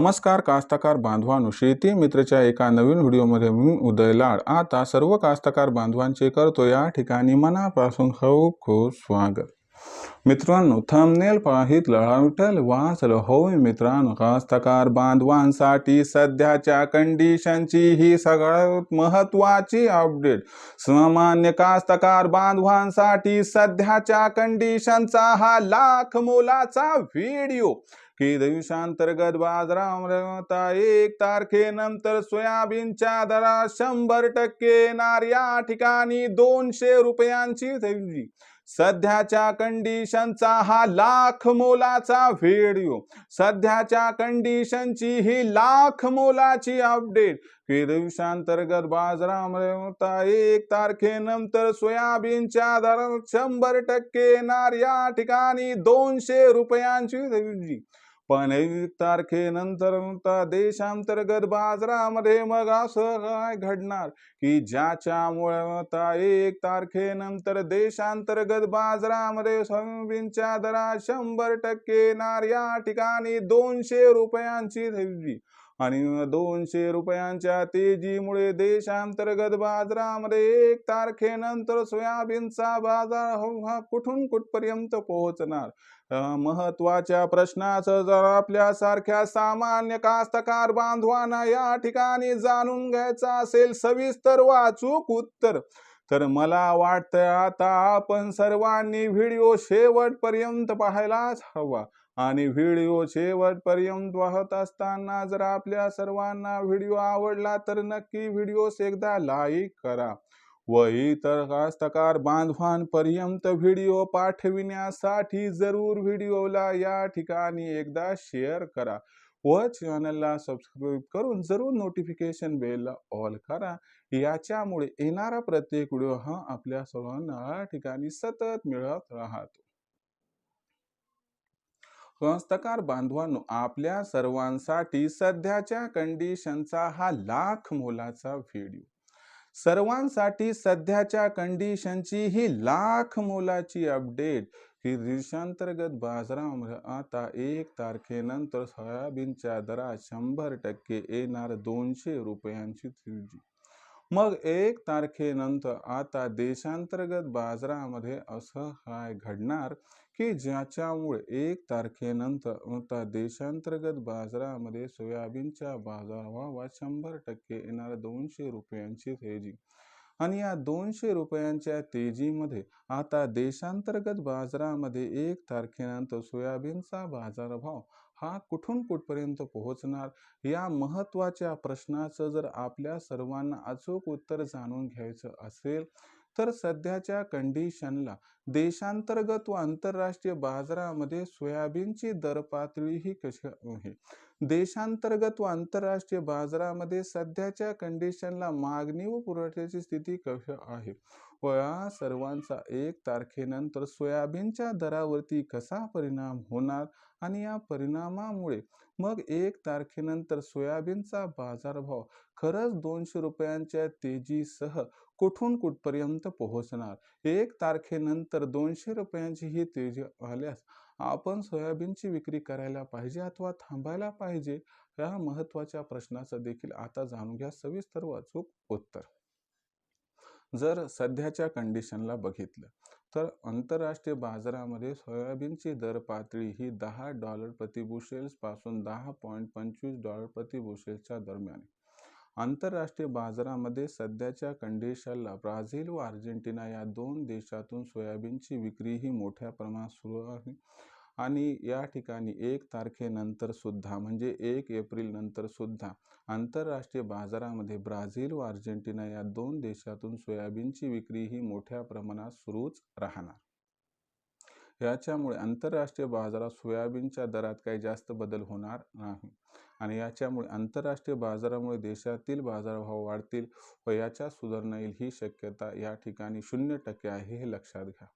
नमस्कार कास्तकार बांधवांनो शेती मित्रच्या एका नवीन व्हिडिओमध्ये मी उदय लाड. आता सर्व कास्तकार बांधवांचे करतो या ठिकाणी मनापासून खूप खूप स्वागत. मित्रांनो थंबनेल पाहित विठ्ठल वाचलं होय मित्रांनो कास्तकार बांधवांसाठी सध्याच्या कंडिशनची ही सगळ्यात महत्वाची अपडेट सामान्य कास्तकार बांधवांसाठी सध्याच्या कंडिशनचा हा लाख मोलाचा व्हिडिओ की दिवसांतर्गत बाजरा एक तारखेनंतर सोयाबीनच्या दरात शंभर टक्के येणार. या ठिकाणी दोनशे रुपयांची तेजी सध्याच्या कंडिशनचा हा लाख मोलाचा व्हिडिओ. सध्याच्या कंडिशनची ही लाख मोलाची अपडेट. की दिवसांतर्गत बाजारामध्ये एक तारखेनंतर सोयाबीनच्या दरात शंभर टक्के येणार. या ठिकाणी दोनशे रुपयांची पण एक तारखेनंतर देशांतर्गत बाजारामध्ये मग असं काय घडणार? की ज्याच्यामुळे एक तारखेनंतर देशांतर्गत बाजारामध्ये सोयाबीनच्या दरात शंभर टक्के येणार या ठिकाणी दोनशे रुपयांची तेजी आणि दोनशे रुपयांच्या तेजीमुळे देशांतर्गत बाजारामध्ये एक तारखेनंतर सोयाबीनचा बाजार हो, हा कुठून कुठपर्यंत पोहोचणार? महत्त्वाच्या प्रश्नाचं जर आपल्यासारख्या सामान्य कास्तकार बांधवांना या ठिकाणी जाणून घ्यायचं असेल सविस्तर वाचूक उत्तर. तर मला वाटतं आता आपण सर्वांनी व्हिडिओ शेवटपर्यंत पाहायलाच हवा. आणि व्हिडिओ शेवटपर्यंत वाहत असताना जर आपल्या सर्वांना व्हिडिओ आवडला तर नक्की व्हिडिओस एकदा लाईक करा व इतर कास्तकार बांधवांपर्यंत व्हिडिओ पाठविण्यासाठी जरूर व्हिडिओला या ठिकाणी एकदा शेअर करा व चॅनलला सबस्क्राईब करून जरूर नोटिफिकेशन बेलला ऑल करा. याच्यामुळे येणारा प्रत्येक व्हिडिओ हा आपल्या सर्वांना ठिकाणी सतत मिळत राहतो. स्वस्तकार बांधवांनो आपल्या सर्वांसाठी सध्याच्या कंडिशनचा हा लाख मोलाचा व्हिडिओ. सर्वांसाठी सध्याच्या कंडिशनची ही लाख मोलाची अपडेट. ही देशांतर्गत बाजारामध्ये आता एक तारखेनंतर सोयाबीनच्या दरात शंभर टक्के येणार दोनशे रुपयांची तेजी. मग एक तारखेनंतर आता देशांतर्गत बाजारामध्ये असं काय घडणार की ज्याच्यामुळे एक तारखेनंतर आता देशांतर्गत बाजारामध्ये सोयाबीनच्या बाजारभावात शंभर टक्के येणार दोनशे रुपयांची तेजी. आणि या दोनशे रुपयांच्या तेजीमध्ये आता देशांतर्गत बाजारामध्ये एक तारखेनंतर सोयाबीनचा बाजारभाव हा कुठून कुठपर्यंत पोहोचणार? या महत्त्वाच्या प्रश्नाचं जर आपल्या सर्वांना अचूक उत्तर जाणून घ्यायचं असेल तर सध्याच्या कंडिशनला देशांतर्गत व आंतरराष्ट्रीय बाजारामध्ये सोयाबीनची दर पातळी ही कशी आहे? देशांतर्गत व आंतरराष्ट्रीय बाजारामध्ये सध्याच्या कंडिशनला मागणी व पुरवठ्याची स्थिती कशी आहे? व सर्वांचा एक तारखेनंतर सोयाबीनच्या दरावरती कसा परिणाम होणार आणि या परिणामामुळे मग एक तारखेनंतर सोयाबीनचा बाजारभाव खरंच दोनशे रुपयांच्या तेजीसह कुठून कुठपर्यंत पोहोचणार? एक तारखेनंतर दोनशे रुपयांची ही तेजी आल्यास आपण सोयाबीनची विक्री करायला पाहिजे अथवा थांबायला पाहिजे? या महत्त्वाच्या प्रश्नाचं देखील आता जाणून घ्या. सविस्तर वाचूक उत्तर. जर सध्याच्या कंडिशनला बघितलं तर आंतरराष्ट्रीय बाजारामध्ये सोयाबीनची दर पातळी ही दहा डॉलर प्रति बुशेल्सपासून दहा पॉईंट पंचवीस डॉलर प्रति बुशेल्सच्या दरम्यान आंतरराष्ट्रीय बाजारामध्ये सध्याच्या कंडिशनला ब्राझील व अर्जेंटिना या दोन देशातून सोयाबीनची विक्री ही मोठ्या प्रमाणात सुरू आहे. आणि या ठिकाणी एक तारखेनंतर सुद्धा म्हणजे एक एप्रिल नंतर सुद्धा आंतरराष्ट्रीय बाजारामध्ये ब्राझील व अर्जेंटिना या दोन देशातून सोयाबीनची विक्री ही मोठ्या प्रमाणात सुरूच राहणार. याच्यामुळे आंतरराष्ट्रीय बाजारात सोयाबीनच्या दरात काही जास्त बदल होणार नाही. आणि याच्यामुळे आंतरराष्ट्रीय बाजारामुळे देशातील बाजारभाव वाढतील व याच्या सुधारणा येईल ही शक्यता या ठिकाणी शून्य टक्के आहे हे लक्षात घ्या.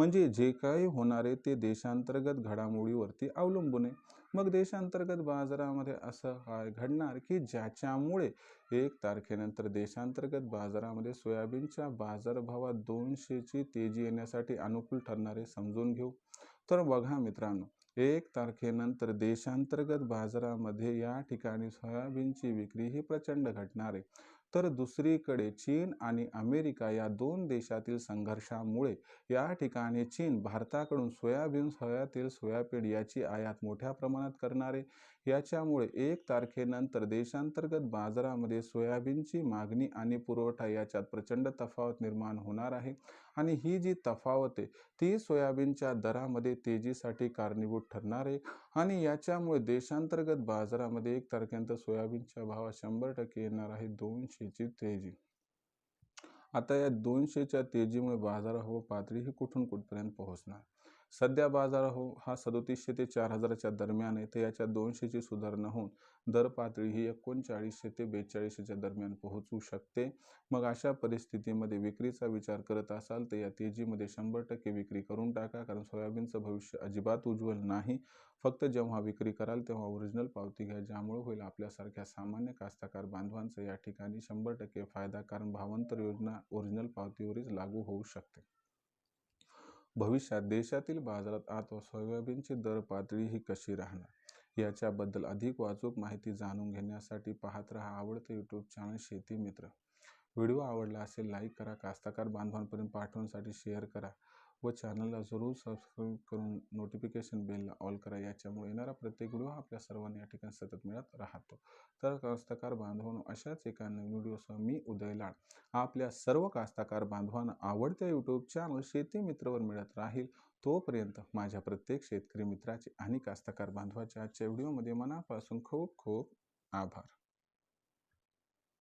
म्हणजे जे काही होणारे ते देशांतर्गत घडामोडीवरती अवलंबून आहे. मग देशांतर्गत बाजारामध्ये असं काय घडणार की ज्याच्यामुळे एक तारखेनंतर देशांतर्गत बाजारामध्ये सोयाबीनच्या बाजारभावात दोनशेची तेजी येण्यासाठी अनुकूल ठरणारे समजून घेऊ. तर बघा मित्रांनो एक तारखेनंतर देशांतर्गत बाजारामध्ये या ठिकाणी सोयाबीनची विक्री ही प्रचंड घटणार आहे. तर दुसरीकडे चीन आणि अमेरिका या दोन देशातील संघर्षामुळे या ठिकाणी चीन भारताकडून सोयाबीन सोयातील सोयाबीन याची आयात मोठ्या प्रमाणात करणारे. याच्यामुळे एक तारखेनंतर देशांतर्गत बाजारामध्ये सोयाबीनची मागणी आणि पुरवठा याच्यात प्रचंड तफावत निर्माण होणार आहे. आणि ही जी तफावत आहे ती सोयाबीनच्या दरामध्ये तेजीसाठी कारणीभूत ठरणार आहे. आणि याच्यामुळे देशांतर्गत बाजारामध्ये एक तारखेनंतर सोयाबीनच्या भावात शंभर टक्के येणार आहे दोनशेची तेजी. आता या दोनशेच्या तेजीमुळे बाजारावर पातळी ही कुठून कुठपर्यंत पोहोचणार? सध्या बाजार हो हा सदोतीसशे ते चार हजाराच्या दरम्यान आहे. तर याच्या दोनशेची सुधारणा होऊन दर पातळी ही एकोणचाळीसशे ते बेचाळीसशेच्या दरम्यान पोहोचू शकते. मग अशा परिस्थितीमध्ये विक्रीचा विचार करत असाल तर या तेजीमध्ये शंभर टक्के विक्री करून टाका कारण सोयाबीनचं भविष्य अजिबात उज्ज्वल नाही. फक्त जेव्हा विक्री कराल तेव्हा ओरिजिनल पावती घ्या ज्यामुळे होईल आपल्यासारख्या सामान्य कास्तकार बांधवांचा या ठिकाणी शंभर टक्के फायदा कारण भावांतर योजना ओरिजिनल पावतीवरच लागू होऊ शकते. भविष्यात देशातील बाजारात आता सोयाबीनची दर पातळी ही कशी राहणार? याच्याबद्दल अधिक वाचूक माहिती जाणून घेण्यासाठी पाहत राहा आवडतं यूट्यूब चॅनल शेती मित्र. व्हिडिओ आवडला असेल लाईक करा. कास्तकार बांधवांपर्यंत पाठवण्यासाठी शेअर करा. व चॅनलला जरूर सबस्क्राईब करून नोटिफिकेशन बेलला ऑल करा. याच्यामुळे येणारा प्रत्येक व्हिडिओ आपल्या सर्वांना या ठिकाणी सतत मिळत राहतो. तर कास्तकार बांधवांनो अशाच एका नवीन व्हिडिओसह मी उदय लाड. आपल्या सर्व कास्ताकार बांधवांना आवडत्या यूट्यूब चॅनल शेती मित्रवर मिळत राहील तोपर्यंत माझ्या प्रत्येक शेतकरी मित्राचे आणि कास्तकार बांधवाच्या आजच्या व्हिडिओमध्ये मनापासून खूप खूप आभार.